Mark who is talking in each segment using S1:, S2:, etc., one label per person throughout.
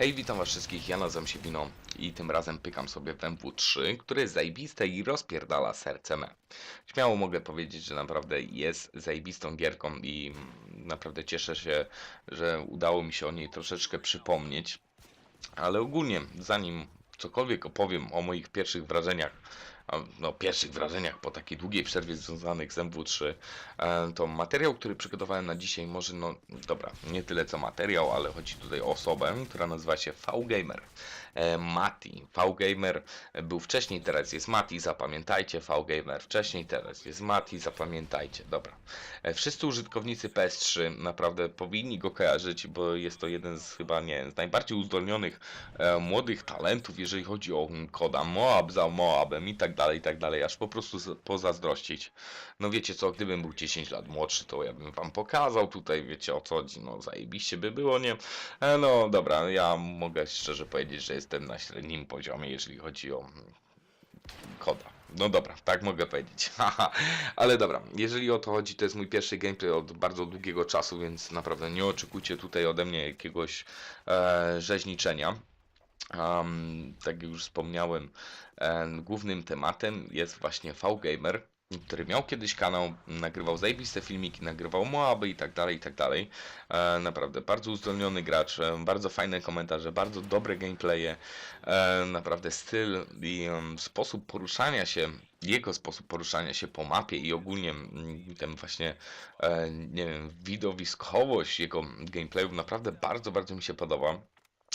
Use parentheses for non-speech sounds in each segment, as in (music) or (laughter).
S1: Hej, witam was wszystkich, ja nazywam się Wino i tym razem pykam sobie w MW3, które jest zajebiste i rozpierdala serce me. Śmiało mogę powiedzieć, że naprawdę jest zajebistą gierką i naprawdę cieszę się, że udało mi się o niej troszeczkę przypomnieć. Ale ogólnie, zanim cokolwiek opowiem o moich pierwszych wrażeniach, no pierwszych wrażeniach po takiej długiej przerwie związanych z MW3, e, to materiał, który przygotowałem na dzisiaj, może no dobra, nie tyle co materiał, ale chodzi tutaj o osobę, która nazywa się VGamer. E, Mati. VGamer był wcześniej, teraz jest Mati, zapamiętajcie. VGamer wcześniej, teraz jest Mati, zapamiętajcie. Dobra. E, Wszyscy użytkownicy PS3 naprawdę powinni go kojarzyć, bo jest to jeden z chyba nie z najbardziej uzdolnionych e, młodych talentów, jeżeli chodzi o koda Moab za Moabem i tak dalej, i tak dalej, aż po prostu pozazdrościć. No wiecie co, gdybym był 10 lat młodszy, to ja bym wam pokazał tutaj, wiecie o co chodzi, no zajebiście by było, nie? E, No dobra, ja mogę szczerze powiedzieć, że jestem na średnim poziomie, jeżeli chodzi o mm, koda. No dobra, tak mogę powiedzieć. (laughs) Ale dobra, jeżeli o to chodzi, to jest mój pierwszy gameplay od bardzo długiego czasu, więc naprawdę nie oczekujcie tutaj ode mnie jakiegoś e, rzeźniczenia. Um, tak jak już wspomniałem, e, głównym tematem jest właśnie VGamer, który miał kiedyś kanał, nagrywał zajebiste filmiki, nagrywał Moaby i tak dalej, i tak dalej. E, naprawdę bardzo uzdolniony gracz, e, bardzo fajne komentarze, bardzo dobre gameplaye, e, naprawdę styl i em, sposób poruszania się, jego sposób poruszania się po mapie i ogólnie mm, ten właśnie, e, nie wiem, widowiskowość jego gameplayów naprawdę bardzo, bardzo mi się podoba.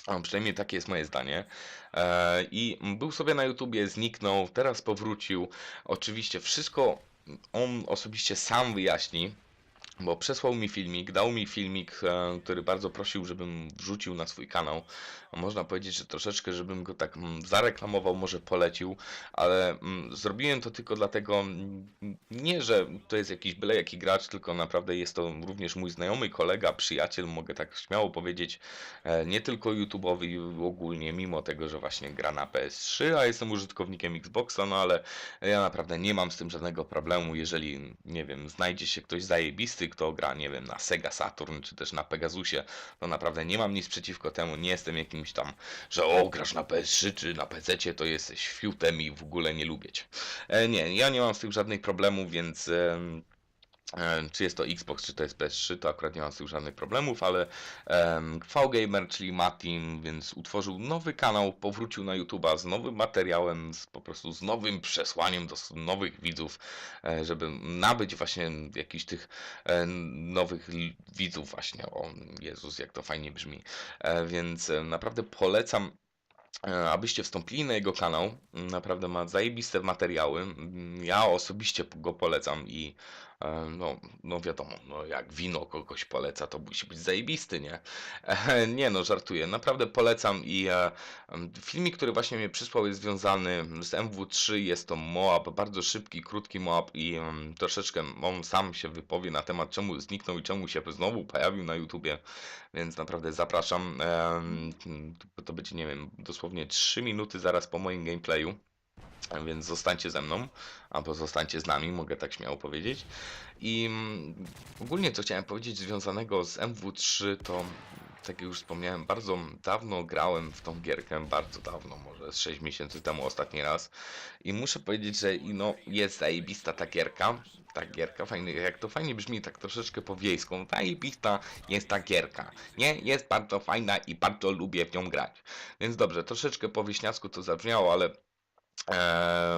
S1: A przynajmniej takie jest moje zdanie. E, I był sobie na YouTubie, zniknął, teraz powrócił. Oczywiście wszystko on osobiście sam wyjaśni, bo przesłał mi filmik, dał mi filmik, e, który bardzo prosił, żebym wrzucił na swój kanał. Można powiedzieć, że troszeczkę, żebym go tak mm, zareklamował, może polecił, ale mm, zrobiłem to tylko dlatego, mm, nie, że to jest jakiś byle jaki gracz, tylko naprawdę jest to również mój znajomy kolega, przyjaciel, mogę tak śmiało powiedzieć, e, nie tylko YouTube'owy ogólnie, mimo tego, że właśnie gra na PS3, a jestem użytkownikiem Xboxa, no ale ja naprawdę nie mam z tym żadnego problemu, jeżeli, nie wiem, znajdzie się ktoś zajebisty, kto gra, nie wiem, na Sega Saturn, czy też na Pegasusie, to naprawdę nie mam nic przeciwko temu, nie jestem jakimś tam, że o, grasz na PS3 czy na PC, to jesteś fiutem i w ogóle nie lubię cię. E, nie, ja nie mam z tym żadnych problemów, więc... E, Czy jest to Xbox, czy to jest PS3, to akurat nie mam z tym żadnych problemów, ale VGamer, czyli Matim, więc utworzył nowy kanał, powrócił na YouTube'a z nowym materiałem, z, po prostu z nowym przesłaniem do nowych widzów, e, żeby nabyć właśnie jakichś tych e, nowych widzów właśnie. O Jezus, jak to fajnie brzmi. E, Więc e, naprawdę polecam e, abyście wstąpili na jego kanał. Naprawdę ma zajebiste materiały. Ja osobiście go polecam i e, no, no wiadomo, no jak wino kogoś poleca, to musi być zajebisty, nie? E, (laughs) Nie no, żartuję. Naprawdę polecam i e, filmik, który właśnie mnie przysłał jest związany z MW3. Jest to Moab, bardzo szybki, krótki Moab i troszeczkę on sam się wypowie na temat czemu zniknął i czemu się znowu pojawił na YouTubie, więc naprawdę zapraszam. To będzie, nie wiem, dosłownie 3 minuty zaraz po moim gameplayu. Więc zostańcie ze mną, albo zostańcie z nami, mogę tak śmiało powiedzieć. I mm, ogólnie co chciałem powiedzieć związanego z MW3 to, tak jak już wspomniałem, bardzo dawno grałem w tą gierkę, bardzo dawno, może z 6 miesięcy temu ostatni raz. I muszę powiedzieć, że no, jest zajebista ta gierka, ta gierka, fajnie, jak to fajnie brzmi tak troszeczkę po wiejsku, zajebista jest ta gierka, nie? Jest bardzo fajna i bardzo lubię w nią grać. Więc dobrze, troszeczkę po wieśniacku to zabrzmiało, ale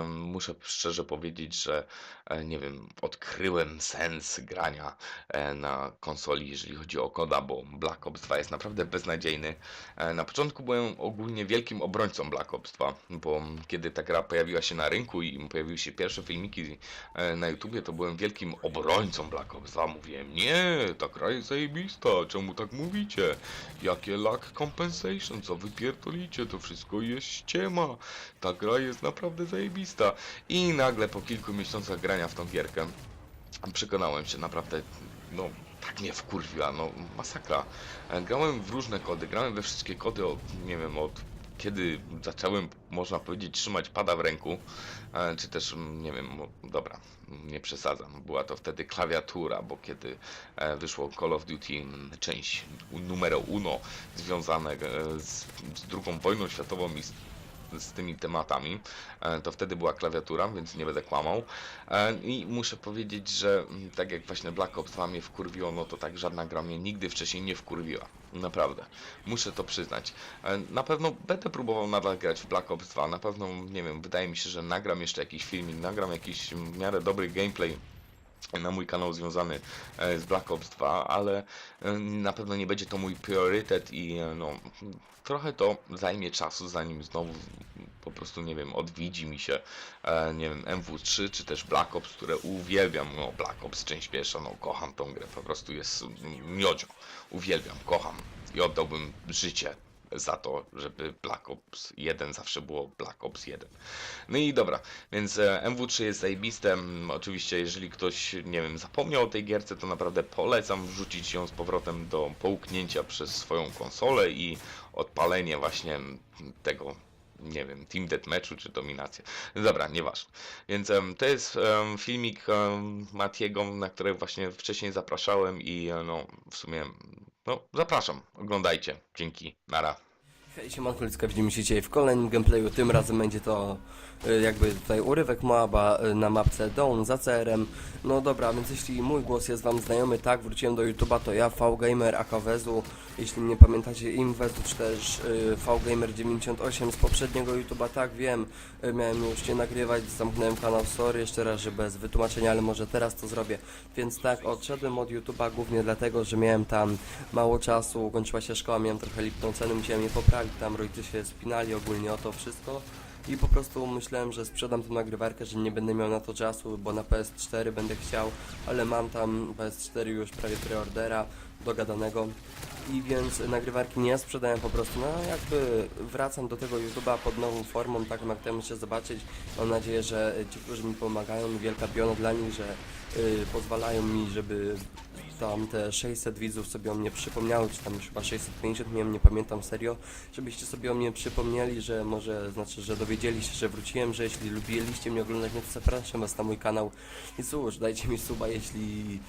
S1: muszę szczerze powiedzieć, że e, nie wiem, odkryłem sens grania e, na konsoli, jeżeli chodzi o koda, bo Black Ops 2 jest naprawdę beznadziejny. E, na początku byłem ogólnie wielkim obrońcą Black Ops 2, bo kiedy ta gra pojawiła się na rynku i pojawiły się pierwsze filmiki na YouTubie, to byłem wielkim obrońcą Black Ops 2. Mówiłem, nie, ta gra jest zajebista, czemu tak mówicie? Jakie lack compensation, co wy pierdolicie, to wszystko jest ściema. Ta gra jest naprawdę zajebista. I nagle po kilku miesiącach grania w tą gierkę przekonałem się naprawdę, no tak mnie wkurwiła, no masakra. Grałem w różne kody, grałem we wszystkie kody od, nie wiem, od kiedy zacząłem, można powiedzieć, trzymać pada w ręku, e, czy też, mm, nie wiem, dobra, nie przesadzam, była to wtedy klawiatura, bo kiedy e, wyszło Call of Duty mm, część numero uno związane e, z, z drugą wojną światową i z tymi tematami, e, to wtedy była klawiatura, więc nie będę kłamał. E, I muszę powiedzieć, że tak jak właśnie Black Ops 2 mnie wkurwiło, no to tak żadna gra mnie nigdy wcześniej nie wkurwiła. Naprawdę. Muszę to przyznać. E, Na pewno będę próbował nadal grać w Black Ops 2. Na pewno, nie wiem, wydaje mi się, że nagram jeszcze jakiś filmik, nagram jakiś w miarę dobry gameplay na mój kanał związany e, z Black Ops 2, ale e, na pewno nie będzie to mój priorytet i e, no, trochę to zajmie czasu, zanim znowu po prostu, nie wiem, odwiedzi mi się, nie wiem, MW3 czy też Black Ops, które uwielbiam, no Black Ops część pierwsza, no kocham tą grę, po prostu jest miodzio, uwielbiam, kocham i oddałbym życie za to, żeby Black Ops 1 zawsze było Black Ops 1. No i dobra, więc e, MW3 jest zajebiste. Mm, Oczywiście, jeżeli ktoś, nie wiem, zapomniał o tej gierce, to naprawdę polecam wrzucić ją z powrotem do połknięcia przez swoją konsolę i odpalenie właśnie tego, nie wiem, Team Deathmatchu czy Dominacja. Dobra, nieważne. Więc em, to jest em, filmik um, Matiego, na który właśnie wcześniej zapraszałem i e, no, w sumie, no, zapraszam, oglądajcie. Dzięki, nara.
S2: Hej, siemanko, Lucka, widzimy się dzisiaj w kolejnym gameplayu, tym razem będzie to y, jakby tutaj urywek Moaba y, na mapce Dawn za CRM. No dobra, więc jeśli mój głos jest wam znajomy, tak, wróciłem do YouTube'a, to ja, VGamer AKWezu, jeśli nie pamiętacie Inwezu, czy też y, VGamer98 z poprzedniego YouTube'a, tak, wiem, miałem już nie nagrywać, zamknąłem kanał, sorry, jeszcze raz, że bez wytłumaczenia, ale może teraz to zrobię. Więc tak, odszedłem od YouTube'a głównie dlatego, że miałem tam mało czasu, kończyła się szkoła, miałem trochę lipną cenę, musiałem je poprawić, tam rodzice się spinali ogólnie o to wszystko. I po prostu myślałem, że sprzedam tę nagrywarkę, że nie będę miał na to czasu, bo na PS4 będę chciał, ale mam tam PS4 już prawie preordera dogadanego. I więc nagrywarki nie sprzedałem po prostu, no jakby wracam do tego YouTube'a pod nową formą, taką jak chcę się zobaczyć. Mam nadzieję, że ci, którzy mi pomagają, wielka piona dla nich, że y, pozwalają mi, żeby tam te 600 widzów sobie o mnie przypomniały, czy tam już chyba 650, nie wiem, nie pamiętam serio, żebyście sobie o mnie przypomnieli, że może, znaczy, że dowiedzieli się, że wróciłem, że jeśli lubiliście mnie oglądać, no to zapraszam was na mój kanał. I cóż, dajcie mi suba, jeśli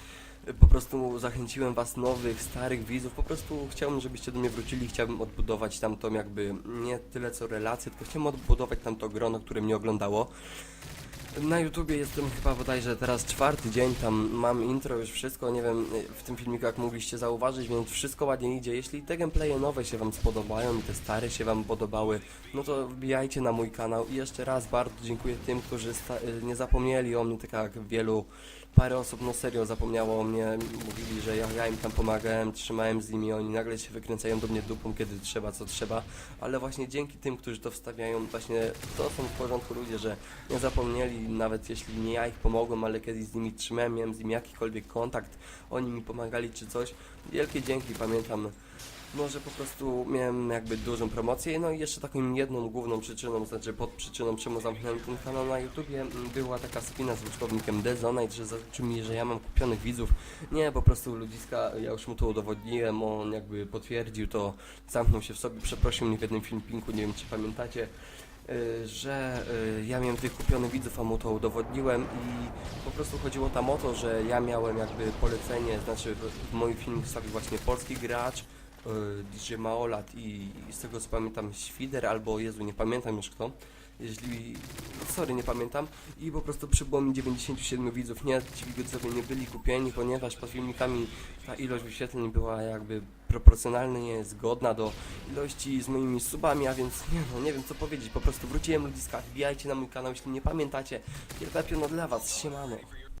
S2: po prostu zachęciłem was nowych, starych widzów, po prostu chciałbym, żebyście do mnie wrócili, chciałbym odbudować tam tą jakby, nie tyle co relację, tylko chciałbym odbudować tam to grono, które mnie oglądało. Na YouTubie jestem chyba bodajże teraz czwarty dzień, tam mam intro, już wszystko, nie wiem, w tym filmiku jak mogliście zauważyć, więc wszystko ładnie idzie. Jeśli te gameplaye nowe się wam spodobają i te stare się wam podobały, no to wbijajcie na mój kanał i jeszcze raz bardzo dziękuję tym, którzy sta- nie zapomnieli o mnie, tak jak wielu, parę osób no serio zapomniało o mnie, mówili, że ja, ja im tam pomagałem, trzymałem z nimi, oni nagle się wykręcają do mnie dupą, kiedy trzeba, co trzeba, ale właśnie dzięki tym, którzy to wstawiają, właśnie to są w porządku ludzie, że nie zapomnieli, nawet jeśli nie ja ich pomogłem, ale kiedyś z nimi trzymałem, miałem z nimi jakikolwiek kontakt, oni mi pomagali czy coś. Wielkie dzięki, pamiętam. No, że po prostu miałem jakby dużą promocję, no i jeszcze taką jedną główną przyczyną, znaczy pod przyczyną, czemu zamknąłem ten kanał na YouTubie, m, była taka spina z użytkownikiem Dezonite, że zaliczył mi, że ja mam kupionych widzów. Nie, po prostu ludziska, ja już mu to udowodniłem, on jakby potwierdził to, zamknął się w sobie, przeprosił mnie w jednym filmiku, nie wiem czy pamiętacie, y, że y, ja miałem tych kupionych widzów, a mu to udowodniłem i po prostu chodziło tam o to, że ja miałem jakby polecenie, znaczy w, moim filmie wstawił właśnie polski gracz, DJ Maolat i, i z tego co pamiętam Świder albo Jezu, nie pamiętam już kto. Jeśli, sorry, nie pamiętam. I po prostu przybyło mi 97 widzów, nie, ci widzowie nie byli kupieni, ponieważ pod filmikami ta ilość wyświetleń była jakby proporcjonalnie zgodna do ilości z moimi subami, a więc nie no, nie wiem co powiedzieć, po prostu wróciłem ludziska, wbijajcie na mój kanał, jeśli nie pamiętacie, wielka piona dla was, siemano.